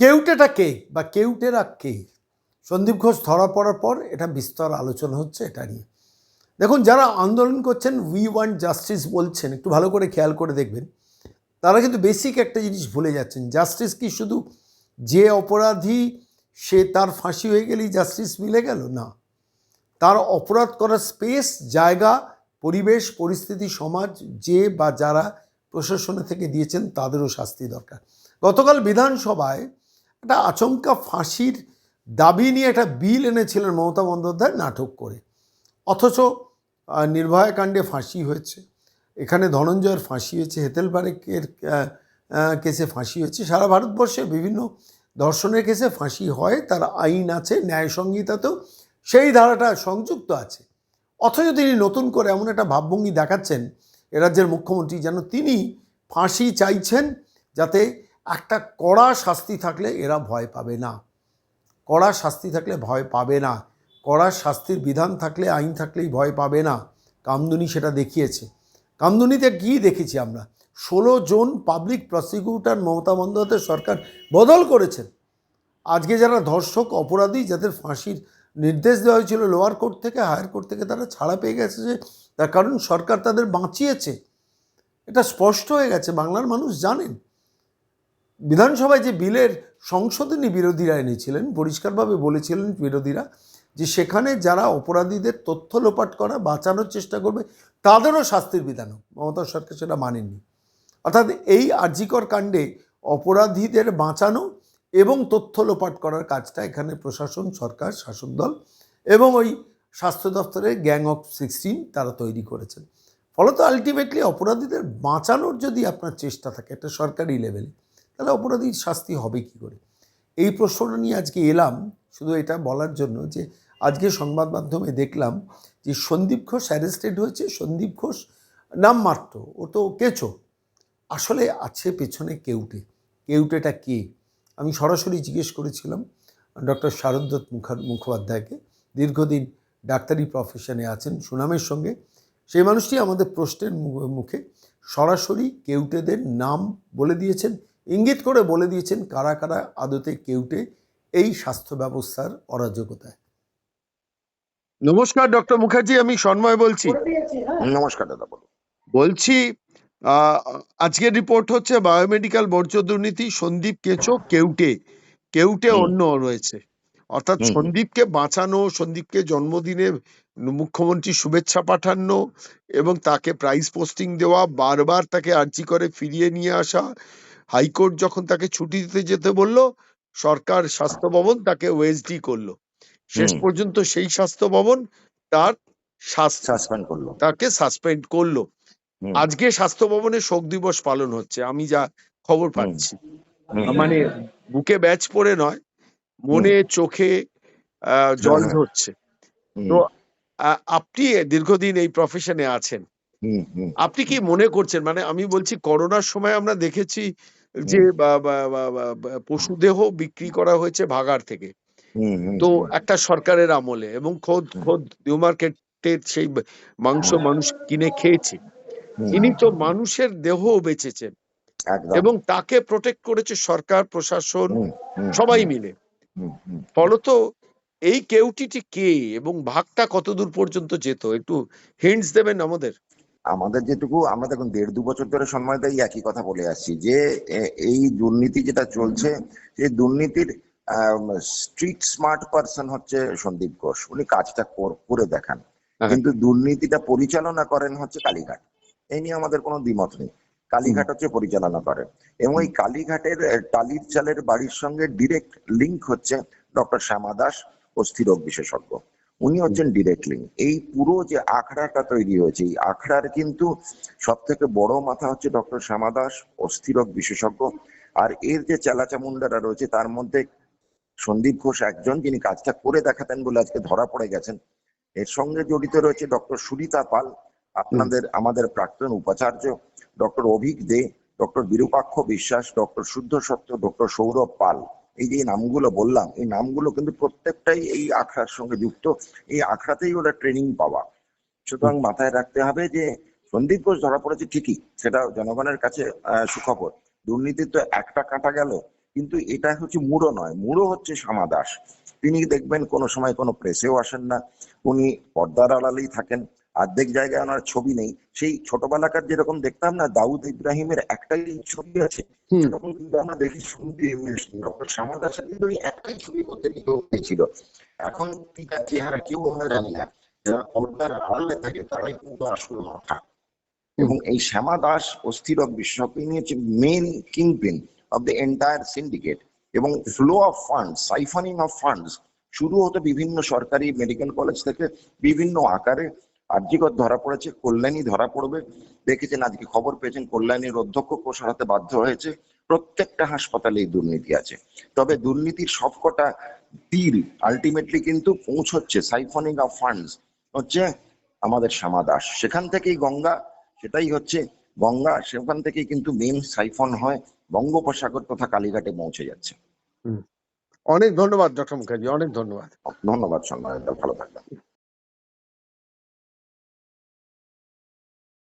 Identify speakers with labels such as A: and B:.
A: কেউটেটা কে বা কেউটেরা কে? সন্দীপ ঘোষ ধরা পড়ার পর এটা বিস্তর আলোচনা হচ্ছে এটা নিয়ে। দেখুন, যারা আন্দোলন করছেন উই ওয়ান্ট জাস্টিস বলছেন, একটু ভালো করে খেয়াল করে দেখবেন, তারা কিন্তু বেসিক একটা জিনিস ভুলে যাচ্ছেন। জাস্টিস কি শুধু যে অপরাধী, সে তার ফাঁসি হয়ে গেলেই জাস্টিস মিলে গেল? না। তার অপরাধ করার স্পেস জায়গা, পরিবেশ, পরিস্থিতি, সমাজ, যে বা যারা প্রশাসনে থেকে দিয়েছেন, তাদেরও শাস্তি দরকার। গতকাল বিধানসভায় একটা আচমকা ফাঁসির দাবি নিয়ে একটা বিল এনেছিলেন মমতা বন্দ্যোপাধ্যায় নাটক করে। অথচ নির্ভয়া কাণ্ডে ফাঁসি হয়েছে। এখানে ধনঞ্জয়ের ফাঁসি হয়েছে হেতেল আহ, কেসে ফাঁসি হয়েছে। সারা ভারতবর্ষে বিভিন্ন ধর্ষণের কেসে ফাঁসি হয় তার আইন আছে ন্যায় সংহিতাতেও সেই ধারাটা সংযুক্ত আছে। অথচ তিনি নতুন করে এমন একটা ভাবভঙ্গি দেখাচ্ছেন এ রাজ্যের মুখ্যমন্ত্রী যেন তিনি ফাঁসি চাইছেন যাতে একটা কড়া শাস্তি থাকলে এরা ভয় পাবে না। কড়া শাস্তি থাকলে ভয় পাবে না। কড়া শাস্তির বিধান থাকলে, আইন থাকলেই ভয় পাবে না। কামদুনি সেটা দেখিয়েছে। কামদুনিতে কী দেখেছি আমরা? ষোলো জন পাবলিক প্রসিকিউটর মমতা বন্দ্যোপাধ্যায় সরকার বদল করেছেন। আজকে যারা ধর্ষক, অপরাধী, যাদের ফাঁসির নির্দেশ দেওয়া হয়েছিল লোয়ার কোর্ট থেকে হায়ার কোর্ট থেকে, তারা ছাড়া পেয়ে গেছে যে, তার কারণ সরকার তাদের বাঁচিয়েছে। এটা স্পষ্ট হয়ে গেছে, বাংলার মানুষ জানেন। বিধানসভায় যে বিলের সংশোধনী বিরোধীরা এনেছিলেন পরিষ্কারভাবে বলেছিলেন বিরোধীরা যে সেখানে যারা অপরাধীদের তথ্য লোপাট করা, বাঁচানোর চেষ্টা করবে, তাদেরও শাস্তির বিধান হোক। মমতা সরকার সেটা মানেননি। অর্থাৎ এই আর্জিকর কাণ্ডে অপরাধীদের বাঁচানো এবং তথ্য লোপাট করার কাজটা এখানে প্রশাসন, সরকার, শাসক দল এবং ওই স্বাস্থ্য দপ্তরের গ্যাং অফ সিক্সটিন তারা তৈরি করেছেন। ফলত আলটিমেটলি অপরাধীদের বাঁচানোর যদি আপনার চেষ্টা থাকে, একটা সরকারি লেভেলে তাহলে অপরাধীর শাস্তি হবে কি করে? এই প্রশ্নটা নিয়ে আজকে এলাম, শুধু এটা বলার জন্য যে আজকে সংবাদ মাধ্যমে দেখলাম যে সন্দীপ ঘোষ অ্যারেস্টেড হয়েছে, সন্দীপ ঘোষ নাম মাত্র ও তো কেচো। আসলে আছে পেছনে কেউটে। কেউটেটা কে? আমি সরাসরি জিজ্ঞেস করেছিলাম ডক্টর শারদত্ত মুখার মুখোপাধ্যায়কে। দীর্ঘদিন ডাক্তারি প্রফেশনে আছেন, সুনামের সঙ্গে। সেই মানুষটি আমাদের প্রশ্নের মুখে সরাসরি কেউটেদের নাম বলে দিয়েছেন ইঙ্গিত করে বলে দিয়েছেন কারা কারা আদতে কেউটে এই স্বাস্থ্য ব্যবস্থার অরাজকতায় নমস্কার ডক্টর মুখার্জি আমি সন্ময় বলছি।
B: নমস্কার দাদা বলুন।
A: বলছি আহ, আজকের রিপোর্ট হচ্ছে বায়োমেডিক্যাল বর্জ্য দুর্নীতি সন্দীপ কেচো কেউটে। কেউটে অন্য রয়েছে। অর্থাৎ সন্দীপকে বাঁচানো সন্দীপকে জন্মদিনে মুখ্যমন্ত্রী শুভেচ্ছা পাঠানো এবং তাকে প্রাইজ পোস্টিং দেওয়া বারবার তাকে আর্জি করে ফিরিয়ে নিয়ে আসা হাইকোর্ট যখন তাকে ছুটি দিতে যেতে বলল সরকার স্বাস্থ্য ভবন তাকে ওএসডি করল। শেষ পর্যন্ত সেই স্বাস্থ্য ভবন তার
B: সাসপেন্ড করল।
A: তাকে সাসপেন্ড করল। আজকে স্বাস্থ্য ভবনে শোক দিবস পালন হচ্ছে আমি যা খবর পাচ্ছি। মানে বুকে ব্যাচ পরে নয় মনে চোখে আহ, জল
B: হ্যাঁ।
A: ধরছে তো আপনি দীর্ঘদিন এই প্রফেশনে আছেন।
B: হুম, হুম,
A: আপনি কি মনে করছেন? মানে আমি বলছি করোনার সময় আমরা দেখেছি যে পশুদেহ বিক্রি করা হয়েছে ভাগার থেকে। তো একটা সরকারের আমলে এবং খোদ খোদ নিউ মার্কেটের সেই মাংস মানুষ কিনে খেয়েছে। ইনি তো মানুষের দেহও বেঁচেছেন এবং তাকে প্রোটেক্ট করেছে সরকার প্রশাসন সবাই মিলে। ফলত এই কেউটিটি কে এবং ভাগটা কতদূর পর্যন্ত যেত? একটু হিন্টস দেবেন আমাদের?
B: আমাদের যেটুকু আমরা দেখুন দেড় দু বছর ধরে সম্মানিতাই একই কথা বলে আসছি যে এই দুর্নীতি যেটা চলছে সেই দুর্নীতির স্ট্রিট স্মার্ট পারসন হচ্ছে সন্দীপ ঘোষ। উনি কাজটা করে দেখান।
A: হ্যাঁ।
B: কিন্তু দুর্নীতিটা পরিচালনা করেন হচ্ছে কালীঘাট। এই নিয়ে আমাদের কোনো দ্বিমত নেই। কালীঘাট হচ্ছে পরিচালনা করে। এবং এই কালীঘাটের টালির চালের বাড়ির সঙ্গে ডিরেক্ট লিংক হচ্ছে ডক্টর শ্যামা দাস অস্থিরোগ বিশেষজ্ঞ। উনি হচ্ছেন ডিরেক্ট লিঙ্ক এই পুরো যে আখড়াটা তৈরি হয়েছে, এই আখড়ার কিন্তু সব থেকে বড় মাথা হচ্ছে ডক্টর শ্যামা দাস, অস্থিরক বিশেষজ্ঞ। আর এর যে চেলাচামুন্ডারা রয়েছে, তার মধ্যে সন্দীপ ঘোষ একজন, যিনি কাজটা করে দেখাতেন বলে আজকে ধরা পড়ে গেছেন। এর সঙ্গে জড়িত রয়েছে ডক্টর সুরিতা পাল, আপনাদের, আমাদের প্রাক্তন উপাচার্য। Doctor Abhik De, doctor Birupaksha Biswas, doctor Shuddha সত্য, ডক্টর সৌরভ পাল। এই যে নামগুলো বললাম এই নামগুলো কিন্তু প্রত্যেকটাই এই আখড়ার সঙ্গে যুক্ত। এই আখড়াতেই ওরা ট্রেনিং পাওয়া। সুতরাং মাথায় রাখতে হবে যে সন্দীপ ঘোষ ধরা পড়েছে ঠিকই সেটা জনগণের কাছে সুখবর। দুর্নীতির তো একটা কাটা গেল কিন্তু এটা হচ্ছে মুড়ো নয় মুড়ো হচ্ছে শ্যামা দাস। তিনি দেখবেন কোনো সময় কোনো প্রেসেও আসেন না উনি পর্দার আড়ালেই থাকেন। অর্ধেক জায়গায় ওনার ছবি নেই। সেই ছোটবেলাকার যেরকম দেখতাম না দাউদ ইব্রাহিমের একটাই ছবি আছে সেরকম কিন্তু আমরা দেখি শুনতে ডক্টর শ্যামা দাসের কিন্তু ওই একটাই ছবি করতে হয়েছিল এখন আছে চেহারা কেউ আমরা জানি না। যারা পর্দার আড়ালে থাকে তারাই কিন্তু আসল মাথা। এবং এই শ্যামা দাস অস্থিরক ইনি হচ্ছে main kingpin of the entire syndicate এবং flow of funds siphoning of funds শুরু হতো বিভিন্ন সরকারি মেডিকেল কলেজ থেকে বিভিন্ন আকারে আর্যিকর ধরা পড়েছে কল্যাণী ধরা পড়বে। দেখেছেন আজকে খবর পেয়েছেন কল্যাণীর অধ্যক্ষ সরাতে বাধ্য হয়েছে। প্রত্যেকটা হাসপাতালে এই দুর্নীতি আছে। তবে দুর্নীতির সবকটা তীর আলটিমেটলি কিন্তু পৌঁছচ্ছে সাইফনিং অফ ফান্ডস হচ্ছে আমাদের শ্যামা দাস। সেখান থেকেই গঙ্গা সেটাই হচ্ছে গঙ্গা। সেখান থেকেই কিন্তু মেন সাইফন হয়। বঙ্গোপসাগর তথা কালীঘাটে পৌঁছে যাচ্ছে।
C: অনেক ধন্যবাদ ডক্টর মুখার্জি। অনেক ধন্যবাদ।
B: ধন্যবাদ সম্মান ভালো থাকবেন।